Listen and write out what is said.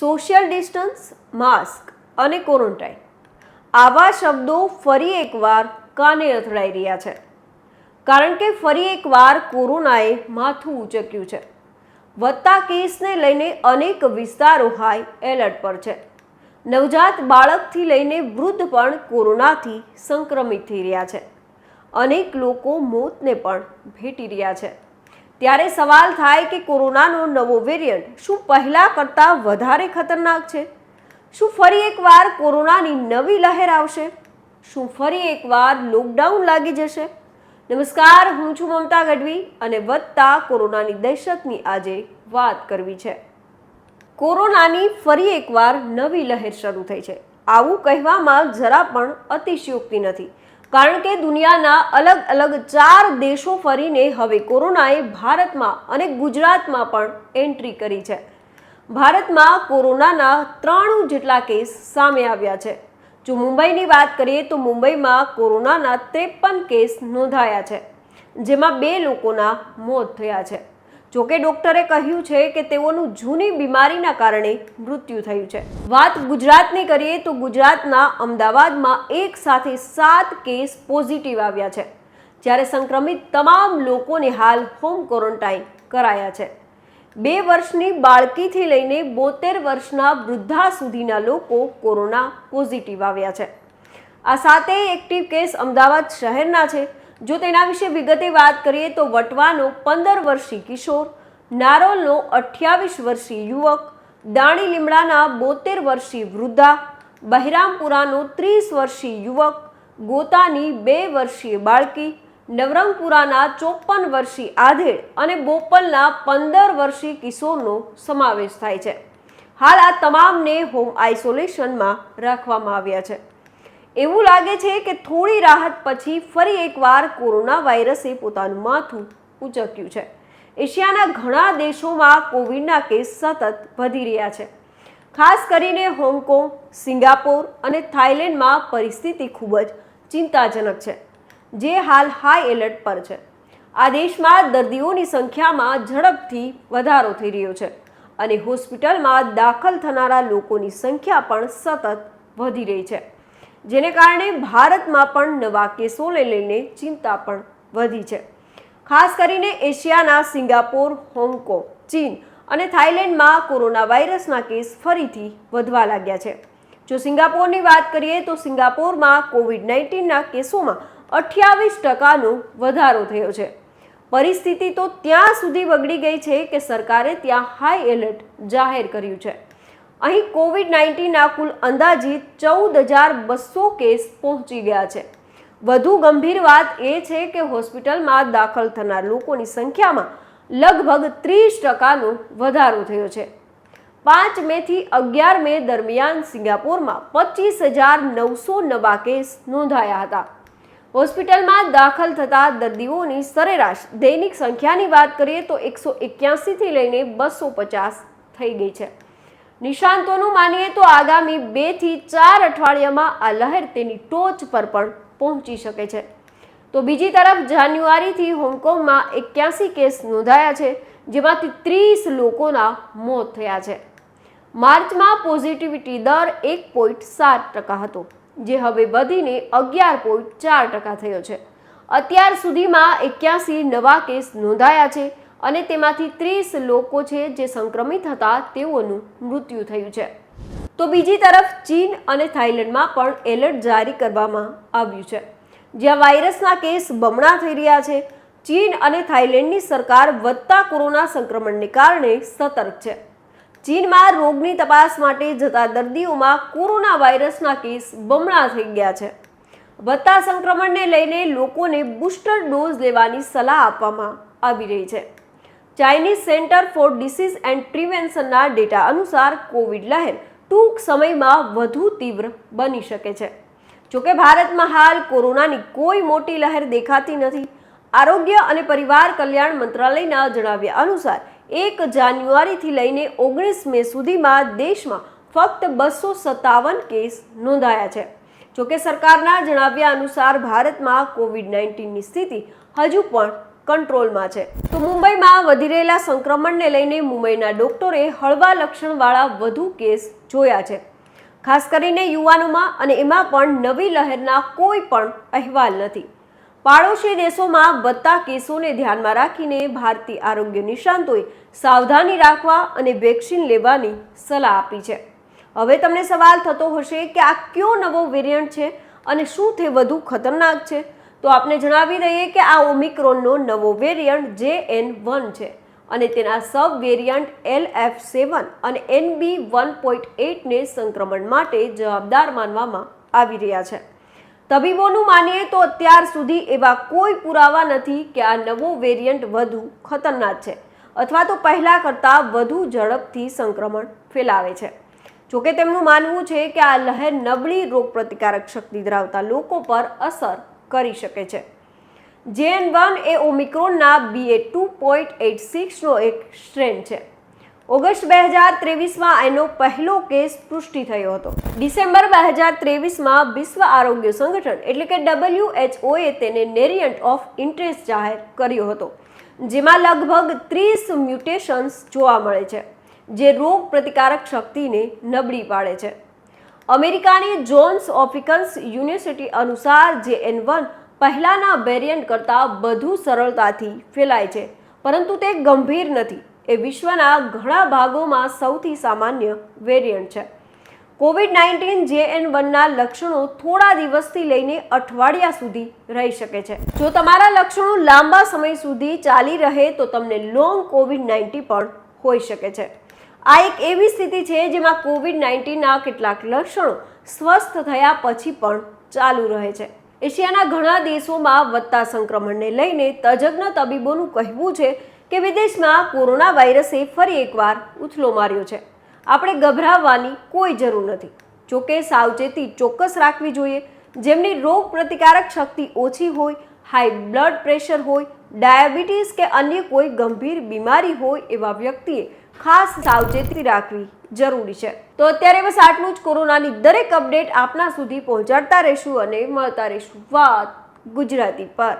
Social distance, mask અને quarantine. આવા શબ્દો ફરી એકવાર કાને અથડાઈ રહ્યા છે. કારણ કે ફરી એકવાર કોરોનાએ માથું ઉચક્યું છે. વધતા કેસને લઈને અનેક વિસ્તારો હાઈ એલર્ટ પર છે. નવજાત બાળકથી લઈને વૃદ્ધ પણ કોરોનાથી સંક્રમિત થઈ રહ્યા છે. અનેક લોકો મોતને પણ ભેટી રહ્યા છે. ત્યારે સવાલ થાય કે કોરોનાનો નવો વેરિયન્ટ શું પહેલા કરતાં વધારે ખતરનાક છે? શું ફરી એકવાર કોરોનાની નવી લહેર આવશે? શું ફરી એકવાર લોકડાઉન લાગી જશે? નમસ્કાર, હું છું મમતા ગઢવી અને વધતા કોરોનાની દહેશતની આજે વાત કરવી છે. કોરોનાની ફરી એકવાર નવી લહેર શરૂ થઈ છે. આવું કહેવામાં જરા પણ અતિશયોક્તિ નથી. કારણ કે દુનિયાના અલગ અલગ ચાર દેશો ફરીને હવે કોરોનાએ ભારતમાં અને ગુજરાતમાં પણ એન્ટ્રી કરી છે. ભારતમાં કોરોનાના ત્રાણું જેટલા કેસ સામે આવ્યા છે. જો મુંબઈની વાત કરીએ તો મુંબઈમાં કોરોનાના ત્રેપન કેસ નોંધાયા છે, જેમાં બે લોકોના મોત થયા છે. જોકે ડોક્ટરે કહ્યું છે કે તેઓનું જૂની બીમારીના કારણે મૃત્યુ થયું છે. વાત ગુજરાતની કરીએ તો ગુજરાતના અમદાવાદમાં એક સાથે સાત કેસ પોઝિટિવ આવ્યા છે. જ્યારે સંક્રમિત તમામ લોકોને હાલ હોમ ક્વોરન્ટાઇન કરાયા છે. બે વર્ષની બાળકીથી લઈને બોતેર વર્ષના વૃદ્ધા સુધીના લોકો કોરોના પોઝિટિવ આવ્યા છે. આ સાતેય એક્ટિવ કેસ અમદાવાદ શહેરના છે. જો તેના વિશે વિગતે વાત કરીએ તો વટવાનો પંદર વર્ષીય કિશોર, નારોલનો અઠ્યાવીસ વર્ષીય યુવક, દાણી લીમડાના બોતેર વર્ષીય વૃદ્ધા, બહિરામપુરાનો ત્રીસ વર્ષીય યુવક, ગોતાની બે વર્ષીય બાળકી, નવરંગપુરાના ચોપન વર્ષીય આધેડ અને બોપલના પંદર વર્ષીય કિશોરનો સમાવેશ થાય છે. હાલ આ તમામને હોમ આઇસોલેશનમાં રાખવામાં આવ્યા છે. એવું લાગે છે કે થોડી રાહત પછી ફરી એકવાર કોરોના વાયરસે પોતાનું માથું ઉચક્યું છે. એશિયાના ઘણા દેશોમાં કોવિડના કેસ સતત વધી રહ્યા છે. ખાસ કરીને હોંગકોંગ, સિંગાપોર અને થાઇલેન્ડમાં પરિસ્થિતિ ખૂબ જ ચિંતાજનક છે, જે હાલ હાઈ એલર્ટ પર છે. આ દેશમાં દર્દીઓની સંખ્યામાં ઝડપથી વધારો થઈ રહ્યો છે અને હોસ્પિટલમાં દાખલ થનારા લોકોની સંખ્યા પણ સતત વધી રહી છે. જેને કારણે ભારતમાં પણ નવા કેસોને લઈને ચિંતા પણ વધી છે. ખાસ કરીને એશિયાના સિંગાપોર, હોંગકોંગ, ચીન અને થાઇલેન્ડમાં કોરોના વાયરસના કેસ ફરીથી વધવા લાગ્યા છે. જો સિંગાપોરની વાત કરીએ તો સિંગાપોરમાં કોવિડ નાઇન્ટીનના કેસોમાં અઠ્યાવીસ ટકાનો વધારો થયો છે. પરિસ્થિતિ તો ત્યાં સુધી બગડી ગઈ છે કે સરકારે ત્યાં હાઈ એલર્ટ જાહેર કર્યું છે. અહીં કોવિડ નાઇન્ટીનના કુલ અંદાજિત ચૌદ હજાર બસો કેસ પહોંચી ગયા છે. વધુ ગંભીર વાત એ છે કે હોસ્પિટલમાં દાખલ થનાર લોકોની સંખ્યામાં લગભગ ત્રીસ ટકાનો વધારો થયો છે. પાંચ મેથી અગિયાર મે દરમિયાન સિંગાપોરમાં પચીસ હજાર નવસો નવા કેસ નોંધાયા હતા. હોસ્પિટલમાં દાખલ થતા દર્દીઓની સરેરાશ દૈનિક સંખ્યાની વાત કરીએ તો એકસો એક્યાસીથી લઈને બસો પચાસ થઈ ગઈ છે. નિષ્ણાંતોનું માનીએ તો આગામી બેથી ચાર અઠવાડિયામાં આ લહેર તેની ટોચ પર પણ પહોંચી શકે છે. તો બીજી તરફ જાન્યુઆરીથી હોંગકોંગમાં એક્યાસી કેસ નોંધાયા છે, જેમાંથી ત્રીસ લોકોના મોત થયા છે. માર્ચમાં પોઝિટિવિટી દર એક પોઈન્ટ સાત ટકા હતો, જે હવે વધીને અગિયાર પોઈન્ટ ચાર ટકા થયો છે. અત્યાર સુધીમાં એક્યાસી નવા કેસ નોંધાયા છે અને તેમાંથી ત્રીસ લોકો છે જે સંક્રમિત હતા, તેઓનું મૃત્યુ થયું છે. તો બીજી તરફ ચીન અને થાઇલેન્ડમાં પણ એલર્ટ જારી કરવામાં આવ્યું છે. જ્યાં વાયરસના કેસ બમણા થઈ રહ્યા છે, ચીન અને થાઇલેન્ડની સરકાર વધતા કોરોના સંક્રમણને કારણે સતર્ક છે. ચીનમાં રોગની તપાસ માટે જતા દર્દીઓમાં કોરોના વાયરસના કેસ બમણા થઈ ગયા છે. વધતા સંક્રમણને લઈને લોકોને બુસ્ટર ડોઝ લેવાની સલાહ આપવામાં આવી રહી છે. Chinese centre for disease and પ્રિવેન્શનના data અનુસાર કોવિડ લહેર ટૂંક સમયમાં વધુ તીવ્ર બની શકે છે. જોકે ભારતમાં હાલ કોરોનાની કોઈ મોટી લહેર દેખાતી નથી. આરોગ્ય અને પરિવાર કલ્યાણ મંત્રાલયના જણાવ્યા અનુસાર એક જાન્યુઆરીથી લઈને ઓગણીસ મે સુધીમાં દેશમાં ફક્ત બસો સત્તાવન કેસ નોંધાયા છે. જોકે સરકારના જણાવ્યા અનુસાર ભારતમાં કોવિડ નાઇન્ટીનની સ્થિતિ હજુ પણ કંટ્રોલમાં છે. તો મુંબઈમાં વધી રહેલા સંક્રમણને લઈને મુંબઈના ડોક્ટરે હળવા લક્ષણવાળા વધુ કેસ જોયા છે. ખાસ કરીને યુવાનોમાં અને એમાં પણ નવી લહેરના કોઈ પણ અહેવાલ નથી. પાડોશી દેશોમાં વધતા કેસોને ધ્યાનમાં રાખીને ભારતીય આરોગ્ય નિષ્ણાંતોએ સાવધાની રાખવા અને વેક્સિન લેવાની સલાહ આપી છે. હવે તમને સવાલ થતો હશે કે આ કયો નવો વેરિયન્ટ છે અને શું તે વધુ ખતરનાક છે? તો આપને જણાવી દઈએ કે આ ઓમિક્રોનનો નવો વેરિયન્ટ જે એન વન છે અને તેના sub variant L F seven અને એન બી વન પોઈન્ટ એટને સંક્રમણ માટે જવાબદાર માનવામાં આવી રહ્યા છે. તબીબોનું માનીએ તો અત્યાર સુધી એવા કોઈ પુરાવા નથી કે આ નવો વેરિયન્ટ વધુ ખતરનાક છે અથવા તો પહેલાં કરતાં વધુ ઝડપથી સંક્રમણ ફેલાવે છે. જોકે તેમનું માનવું છે કે આ લહેર નબળી રોગપ્રતિકારક શક્તિ ધરાવતા લોકો પર અસર કરી શકે છે. જેએન વન એ ઓમિક્રોનના બીએ ટુ પોઈન્ટ એટ સિક્સનો એક સ્ટ્રેન છે. ઓગસ્ટ બે હજાર ત્રેવીસમાં એનો પહેલો કેસ પુષ્ટિ થયો હતો. ડિસેમ્બર બે હજાર ત્રેવીસમાં વિશ્વ આરોગ્ય સંગઠન, એટલે કે ડબલ્યુએચઓએ તેને નેરિયન્ટ ઓફ ઇન્ટરેસ્ટ જાહેર કર્યો હતો, જેમાં લગભગ ત્રીસ મ્યુટેશન્સ જોવા મળે છે, જે રોગ પ્રતિકારક શક્તિને નબળી પાડે છે. અમેરિકાની જોન્સ ઓફિકન્સ યુનિવર્સિટી અનુસાર જે એન વન પહેલાના વેરિયન્ટ કરતાં વધુ સરળતાથી ફેલાય છે, પરંતુ તે ગંભીર નથી. એ વિશ્વના ઘણા ભાગોમાં સૌથી સામાન્ય વેરિયન્ટ છે. કોવિડ નાઇન્ટીન જે એન વનના લક્ષણો થોડા દિવસથી લઈને અઠવાડિયા સુધી રહી શકે છે. જો તમારા લક્ષણો લાંબા સમય સુધી ચાલી રહે તો તમને લોંગ કોવિડ નાઇન્ટીન પણ હોઈ શકે છે. આ એક એવી સ્થિતિ છે જેમાં કોવિડ નાઇન્ટીનના કેટલાક લક્ષણો સ્વસ્થ થયા પછી પણ ચાલુ રહે છે. એશિયાના ઘણા દેશોમાં વધતા સંક્રમણને લઈને તજજ્ઞ તબીબોનું કહેવું છે કે વિદેશમાં કોરોના વાયરસે ફરી એકવાર ઉથલો માર્યો છે. આપણે ગભરાવવાની કોઈ જરૂર નથી. જોકે સાવચેતી ચોક્કસ રાખવી જોઈએ. જેમની રોગ પ્રતિકારક શક્તિ ઓછી હોય, હાઈ બ્લડ પ્રેશર હોય, ડાયાબિટીસ કે અન્ય કોઈ ગંભીર બીમારી હોય એવા વ્યક્તિએ ખાસ સાવચેતી રાખવી જરૂરી છે. તો અત્યારે બસ આટલું જ. કોરોનાની દરેક અપડેટ આપના સુધી પહોંચાડતા રહીશું અને મળતા રહીશું વાત ગુજરાતી પર.